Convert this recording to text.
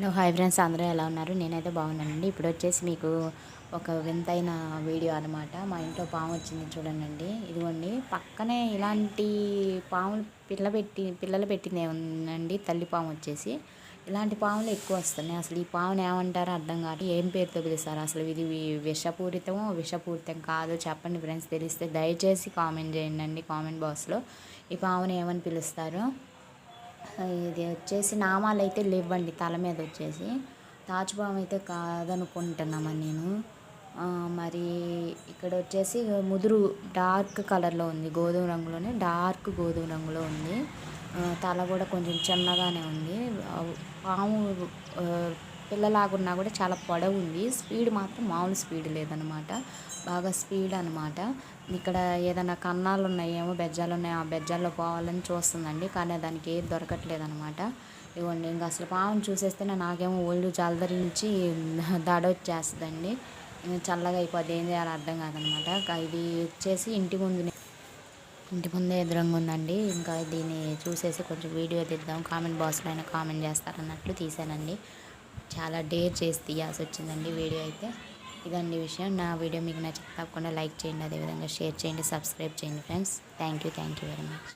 Hello hi friends. అందరూ ఎలా ఉన్నారు? నేనైతే బాగున్నానండి. ఇప్పుడు వచ్చేసి మీకు ఒక వింతైన వీడియో అనమాట మా ఇంట్లో పాము వచ్చింది చూడండి ఇదిగోండి పక్కనే ఇలాంటి పాములు పిల్ల పెట్టి పిల్లలు పెట్టింది ఏముందండి? తల్లి పాము వచ్చేసి. ఇలాంటి పాములు ఎక్కువ వస్తున్నాయి. అసలు ఈ పాముని ఏమంటారో అర్థం కాదు. ఏం పేరుతో పిలుస్తారు? అసలు ఇది విషపూరితమో విషపూరితం కాదో చెప్పండి ఫ్రెండ్స్. తెలిస్తే దయచేసి కామెంట్ చేయండి కామెంట్ బాక్స్లో. ఈ పాముని ఏమని పిలుస్తారు? ఇది వచ్చేసి నామాలు అయితే లేవండి తల మీద వచ్చేసి. తాచుపాము అయితే కాదనుకుంటున్నామని నేను. మరి ఇక్కడ వచ్చేసి ముదురు డార్క్ కలర్లో ఉంది గోధుమ రంగులోనే డార్క్ గోధుమ రంగులో ఉంది. తల కూడా కొంచెం చిన్నగానే ఉంది. పాము పిల్లలాగున్నా కూడా చాలా పొడవు ఉంది స్పీడ్ మాత్రం మామూలు స్పీడ్ లేదనమాట బాగా స్పీడ్ అనమాట ఇక్కడ ఏదైనా కన్నాలు ఉన్నాయేమో బెజ్జాలు ఉన్నాయో ఆ బెజ్జాల్లో పోవాలని చూస్తుందండి. కానీ దానికి ఏది దొరకట్లేదనమాట ఇవ్వండి ఇంకా అసలు పాముని చూసేస్తేనే నాకేమో ఒళ్ళు జలదరించి వచ్చేస్తుందండి చల్లగా అయిపోద్ది. ఏం చేయాలో అర్థం కాదనమాట ఇది వచ్చేసి ఇంటి ముందు ఇంటి ముందే ఎదురంగా ఉందండి. ఇంకా దీన్ని చూసేసి కొంచెం వీడియో తీద్దాం. కామెంట్ బాక్స్లో అయినా కామెంట్ చేస్తారన్నట్లు తీసానండి చాలా డేర్ చేసి తీయాల్సి వచ్చిందండి వీడియో అయితే. ఇదండి విషయం. నా వీడియో మీకు నచ్చితే తప్పకుండా లైక్ చేయండి అదేవిధంగా షేర్ చేయండి సబ్స్క్రైబ్ చేయండి friends. Thank you thank you very much.